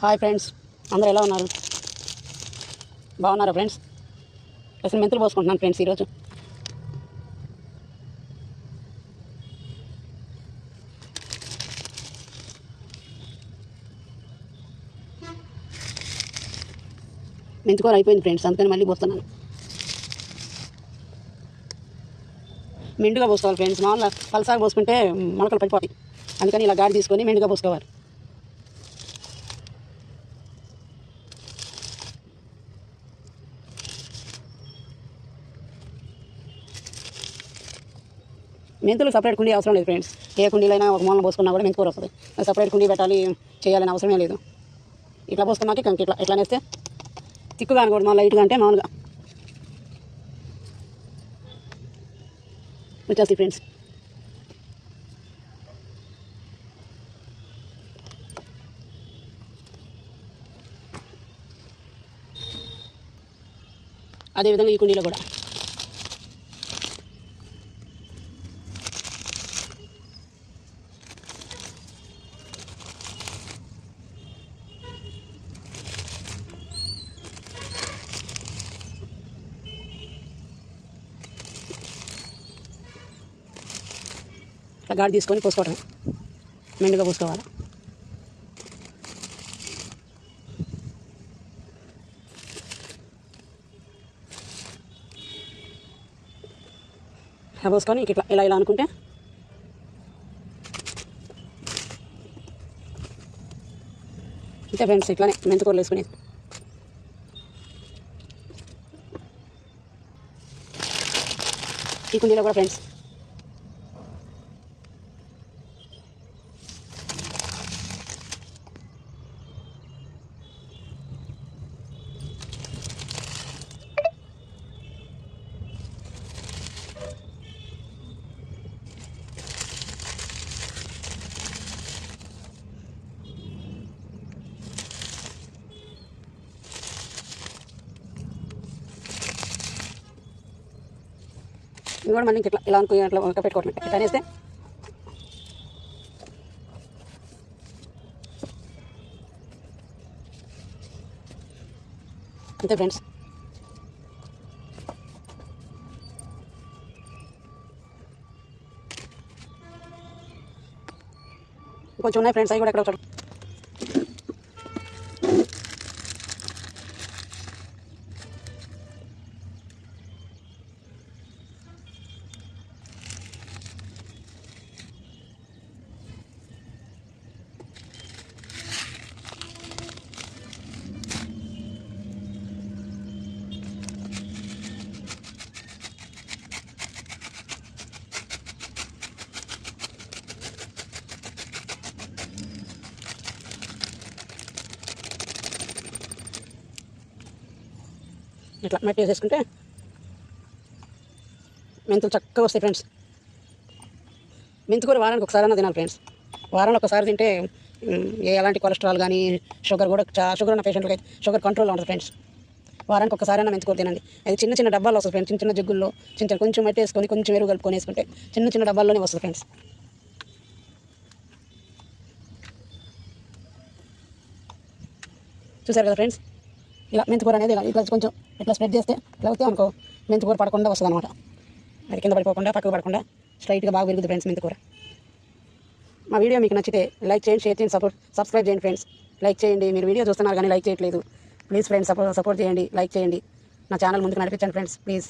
Hi friends. అందరూ ఎలా ఉన్నారు? బాగున్నారా ఫ్రెండ్స్? అసలు మెంతులు పోసుకుంటున్నాను ఫ్రెండ్స్ ఈరోజు. మెంతుకూర అయిపోయింది ఫ్రెండ్స్ అందుకని మళ్ళీ పోస్తున్నాను. మెండుగా పోసుకోవాలి ఫ్రెండ్స్ మామూలుగా పలసాగా పోసుకుంటే మొలకలు పడిపోతాయి. అందుకని ఇలా గాడి తీసుకొని మెండుగా పోసుకోవాలి. మెంతులు సపరేట్ కుండీ అవసరం లేదు ఫ్రెండ్స్ ఏ కుండీలైనా ఒక మూలన పోసుకున్నా కూడా మెంతికూర వస్తుంది. సపరేట్ కుండీ పెట్టాలి చేయాలని అవసరమే లేదు. ఇట్లా పోసుకున్నాక ఇంక ఇట్లా ఇట్లా నేస్తే తిక్కుగా అనకూడదు మా లైట్గా అంటే మామూలుగా. వచ్చేస్తాయి ఫ్రెండ్స్ అదేవిధంగా ఈ కుండీలో కూడా. ఇట్లా గాడి తీసుకొని పోసుకోవటం మెండుగా పోసుకోవాలి? పోసుకొని ఇట్లా ఇలా ఇలా అనుకుంటే అంతే ఫ్రెండ్స్ ఇట్లానే మెంతికూరలు వేసుకునేది ఈ కుండీలో కూడా ఫ్రెండ్స్ ఇది కూడా మళ్ళీ ఇట్లా ఇలా అనుకుని అట్లా పెట్టుకోవటం ఇట్లా అనేస్తే అంతే ఫ్రెండ్స్. కొంచెం ఉన్నాయి ఫ్రెండ్స్ అవి కూడా ఎక్కడ ఇట్లా మట్టి వేసేసుకుంటే మెంతులు చక్కగా వస్తాయి ఫ్రెండ్స్ మెంతుకూర వారానికి ఒకసారి తినాలి ఫ్రెండ్స్ వారానికి ఒకసారి తింటే ఏ ఎలాంటి కొలెస్ట్రాల్ కానీ షుగర్ కూడా చా షుగర్ ఉన్న పేషెంట్లకి అయితే షుగర్ కంట్రోల్లో ఉంటుంది ఫ్రెండ్స్ వారానికి ఒకసారైనా మెంతుకూర తినండి. అది చిన్న చిన్న డబ్బాలు వస్తుంది ఫ్రెండ్స్ చిన్న చిన్న జగ్గుల్లో చిన్న చిన్న కొంచెం మట్టి వేసుకొని కొంచెం ఎరువు కలుపుకొని వేసుకుంటే చిన్న చిన్న డబ్బాల్లోనే వస్తుంది ఫ్రెండ్స్ చూసారు కదా ఫ్రెండ్స్ ఇలా మెంతికూర అనేది ఇలా ఇట్లా కొంచెం ఇట్లా స్ప్రెడ్ చేస్తే ఇట్లా వస్తే అనుకో మెంతికూర పడకుండా వస్తుంది అనమాట అది కింద పడిపోకుండా పక్కకు పడకుండా స్ట్రైట్గా బాగా పెరుగుతుంది ఫ్రెండ్స్ మెంతికూర మా వీడియో మీకు నచ్చితే లైక్ చేయండి షేర్ చేయండి సపోర్ట్ సబ్స్క్రైబ్ చేయండి ఫ్రెండ్స్ లైక్ చేయండి. మీరు వీడియో చూస్తున్నారు కానీ లైక్ చేయట్లేదు. ప్లీజ్ ఫ్రెండ్స్ సపోర్ట్ సపోర్ట్ చేయండి లైక్ చేయండి. నా ఛానల్ ముందుకు నడిపించండి ఫ్రెండ్స్ ప్లీజ్.